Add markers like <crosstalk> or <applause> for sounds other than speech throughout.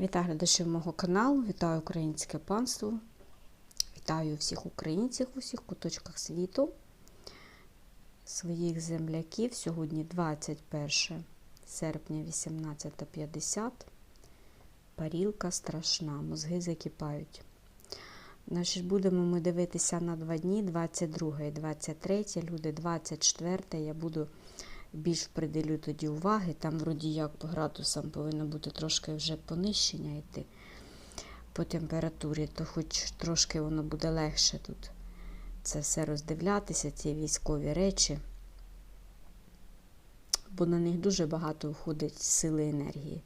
Вітаю глядачів мого каналу, вітаю українське панство, вітаю всіх українців у всіх куточках світу, своїх земляків. Сьогодні 21 серпня 18.50. Парілка страшна, мозги закипають. Значить, будемо ми дивитися на два дні, 22 і 23. Люди 24. Я буду більш приділю тоді уваги. Там, вроді, як по градусам повинно бути трошки вже понищення йти по температурі, то хоч трошки воно буде легше тут це все роздивлятися, ці військові речі. Бо на них дуже багато входить сили енергії,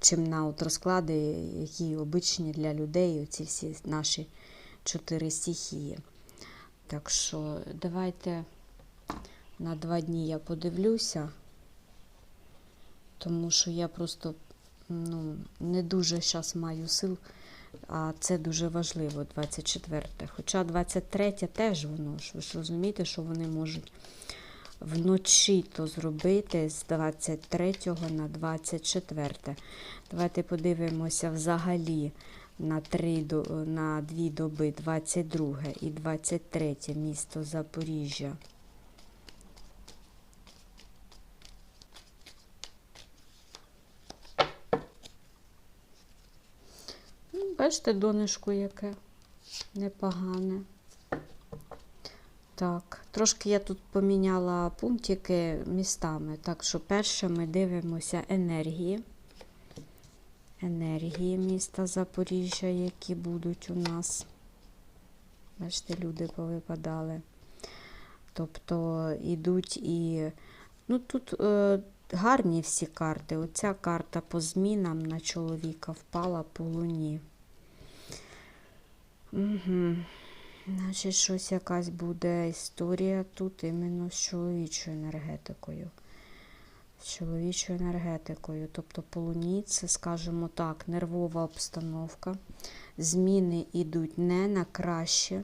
чим на от розклади, які обичні для людей, оці всі наші чотири стихії. Так що давайте на два дні я подивлюся, тому що я просто ну, не дуже зараз маю сил, а це дуже важливо, 24. Хоча 23 теж воно ж, ви ж розумієте, що вони можуть вночі то зробити з 23 на 24. Давайте подивимося взагалі на, 3, на 2 доби 22 і 23 місто Запоріжжя. Ну, Бачите, донишко яке непогане. Так, трошки я тут поміняла пунктики містами. Так що перше ми дивимося енергії. Енергії міста Запоріжжя, які будуть у нас. Бачите, люди повипадали. Тобто йдуть і. Ну, тут е, гарні всі карти. Оця карта по змінам на чоловіка впала по луні. Угу. Значить, щось якась буде історія тут іменно з чоловічою енергетикою. З чоловічою енергетикою. Тобто по луні це, скажімо так, нервова обстановка. Зміни йдуть не на краще.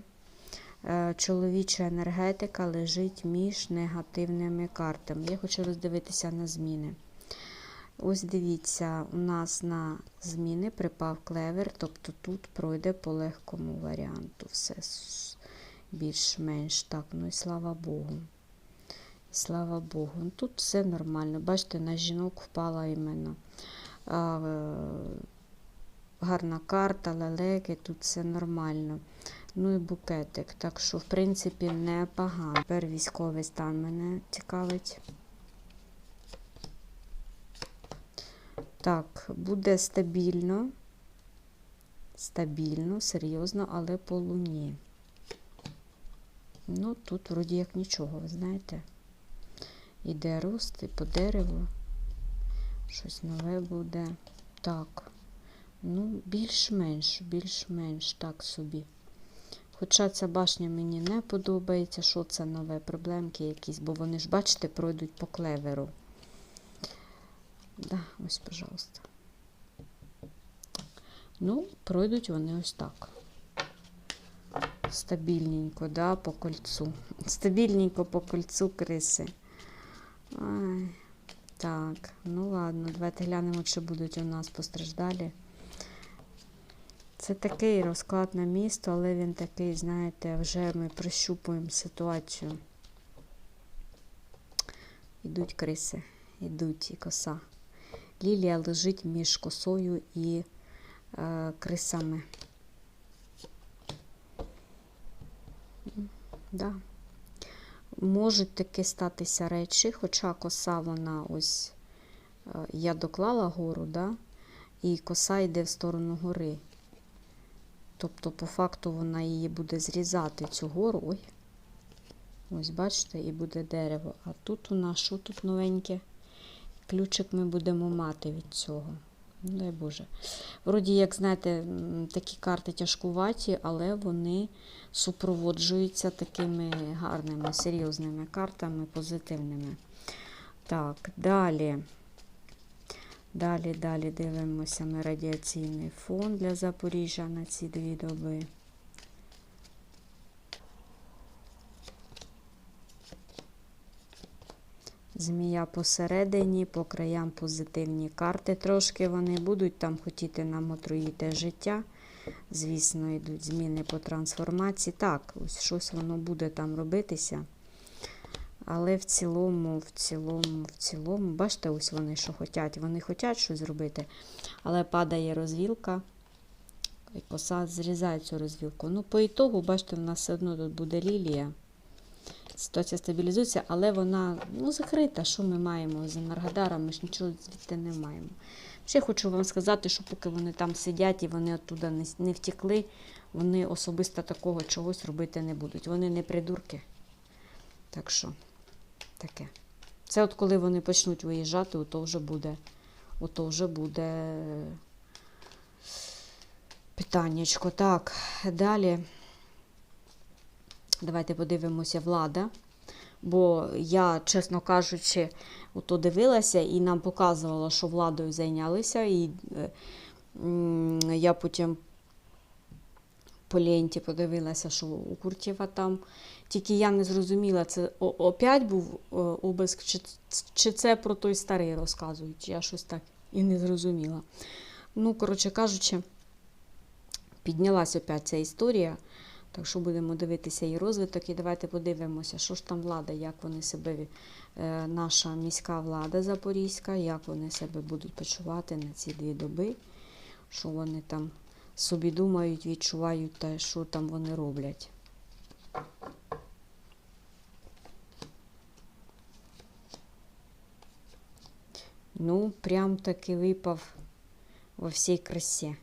Е, Чоловіча енергетика лежить між негативними картами. Я хочу роздивитися на зміни. Ось дивіться, у нас на зміни припав клевер, тобто тут пройде по легкому варіанту. Все більш-менш так. Ну і слава Богу. І слава Богу. Ну, Тут все нормально. Бачите, на жінок впала іменно а, гарна карта, лелеки, тут все нормально. Ну і букетик. Так що, в принципі, непогано. Тепер військовий стан мене цікавить. Так, буде стабільно, стабільно, серйозно, але по луні. Ну, тут вроді як нічого, ви знаєте. Іде рост і по дереву. Щось нове буде. Так. Ну, більш-менш, більш-менш так собі. Хоча ця башня мені не подобається, що це нове проблемки якісь, бо вони ж, бачите, пройдуть по клеверу. Да, ось, пожалуйста. Ну, пройдуть вони ось так. Стабільненько, да, по кольцу. <laughs> Стабільненько по кольцу криси. Ай, так, ну ладно, давайте глянемо, чи будуть у нас постраждалі. Це такий розклад на місто, але він такий, знаєте, вже ми прощупуємо ситуацію. Ідуть криси, ідуть і коса. Лілія лежить між косою і е, крисами. Да. Можуть таки статися речі, хоча коса вона ось е, я доклала гору, да? і коса йде в сторону гори. Тобто, по факту, вона її буде зрізати цю гору. Ой. Ось, бачите, і буде дерево. А тут у нас що тут новеньке? Ключик ми будемо мати від цього. Ну, дай Боже. Вроді, як знаєте, такі карти тяжкуваті, але вони супроводжуються такими гарними, серйозними картами, позитивними. Так, далі. Далі, далі дивимося ми радіаційний фон для Запоріжжя на ці дві доби. Змія посередині, по краям позитивні карти. Трошки вони будуть там хотіти нам отруїти життя. Звісно, йдуть зміни по трансформації. Так, ось щось воно буде там робитися. Але в цілому, в цілому, в цілому, бачите, ось вони що хочуть. Вони хочуть щось зробити, але падає розвілка. І коса зрізає цю розвілку. Ну, по ітогу, бачите, в нас все одно тут буде лілія. Ситуація стабілізується, але вона ну, закрита. Що ми маємо з Енергодаром? Ми ж нічого звідти не маємо. Ще хочу вам сказати, що поки вони там сидять і вони оттуда не, не втекли, вони особисто такого чогось робити не будуть. Вони не придурки. Так що, таке. Це от коли вони почнуть виїжджати, ото вже буде, ото вже буде питаннячко. Так, далі. Давайте подивимося влада. Бо я, чесно кажучи, ото дивилася і нам показувало, що владою зайнялися. І е, я потім по ленті подивилася, що у Куртєва там. Тільки я не зрозуміла, це опять був е, обиск, чи, чи це про той старий розказують. Я щось так і не зрозуміла. Ну, коротше кажучи, піднялась опять ця історія. Так що будемо дивитися її розвиток і давайте подивимося, що ж там влада, як вони себе, е, наша міська влада Запорізька, як вони себе будуть почувати на ці дві доби, що вони там собі думають, відчувають та що там вони роблять. Ну, прям таки випав во всій красі.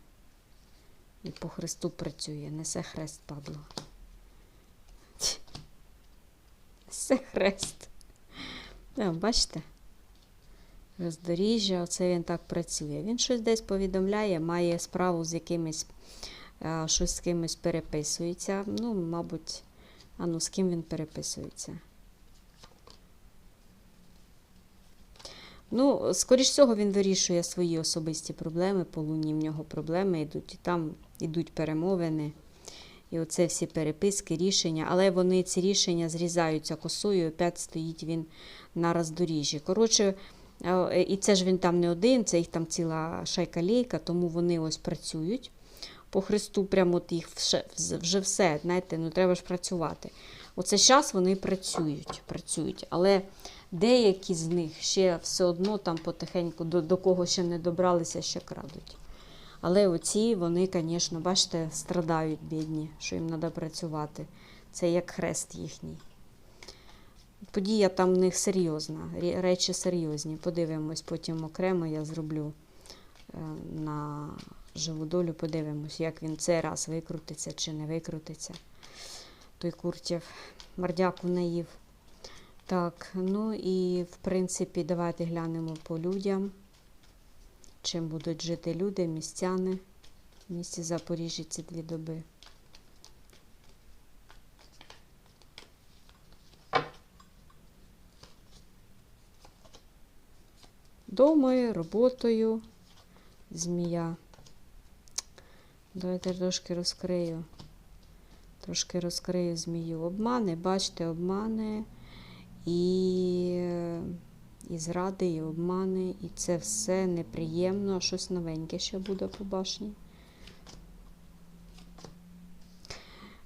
І по хресту працює, несе хрест, падло. Несе хрест. Да, бачите? Роздоріжжя, оце він так працює. Він щось десь повідомляє, має справу з якимось, щось з кимось переписується. Ну, мабуть, а ну з ким він переписується. Ну, скоріш всього, він вирішує свої особисті проблеми, по луні в нього проблеми йдуть, і там йдуть перемовини. І оце всі переписки, рішення. Але вони ці рішення зрізаються косою, і опять стоїть він на роздоріжжі. Коротше, е, і це ж він там не один, це їх там ціла шайка лейка, тому вони ось працюють. По Христу, прямо от їх вже все, знаєте, ну треба ж працювати. Оце зараз вони працюють, працюють. Але деякі з них ще все одно там потихеньку до, до кого ще не добралися, ще крадуть. Але оці, вони, звісно, бачите, страдають бідні, що їм треба працювати. Це як хрест їхній. Подія там в них серйозна, речі серйозні. Подивимось, потім окремо я зроблю е, на живу долю, подивимось, як він цей раз викрутиться чи не викрутиться. Той Куртєв. Мардяку наїв. Так, ну і в принципі, давайте глянемо по людям. Чим будуть жити люди, містяни в місті Запоріжжя ці дві доби. Домою, роботою, змія. Давайте трошки розкрию. Трошки розкрию змію. Обмани, бачите, обмани і, і зради, і обмани, і це все неприємно, а щось новеньке ще буде по башні.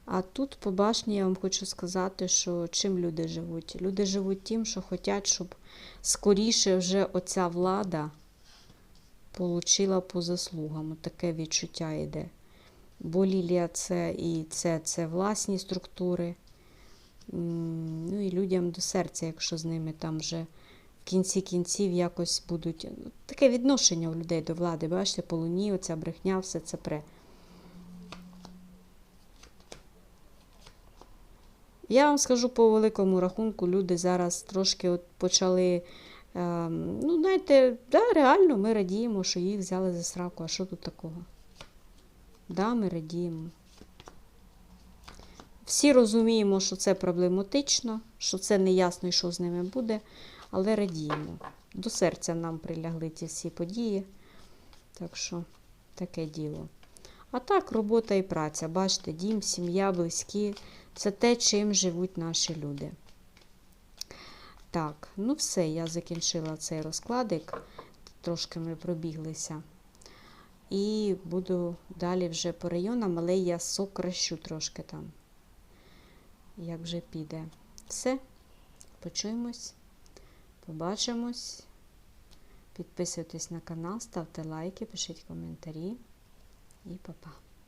А тут по башні я вам хочу сказати, що чим люди живуть? Люди живуть тим, що хочуть, щоб скоріше вже оця влада получила по заслугам. Таке відчуття йде. Бо Лілія це і це, це власні структури. Ну і людям до серця, якщо з ними там вже в кінці кінців якось будуть. ну, Таке відношення у людей до влади. Бачите, по луні, оця брехня, все це пре. Я вам скажу по великому рахунку, люди зараз трошки от почали. ем, ну, знаєте, да, реально ми радіємо, що їх взяли за сраку. А що тут такого? Да, ми радіємо. Всі розуміємо, що це проблематично, що це неясно і що з ними буде, але радіємо. До серця нам прилягли ці всі події. Так що таке діло. А так, робота і праця. Бачите, дім, сім'я, близькі це те, чим живуть наші люди. Так, ну все, я закінчила цей розкладик. Трошки ми пробіглися. І буду далі вже по районам, але я сокращу трошки там, як вже піде. Все, почуємось, побачимось. Підписуйтесь на канал, ставте лайки, пишіть коментарі і па-па.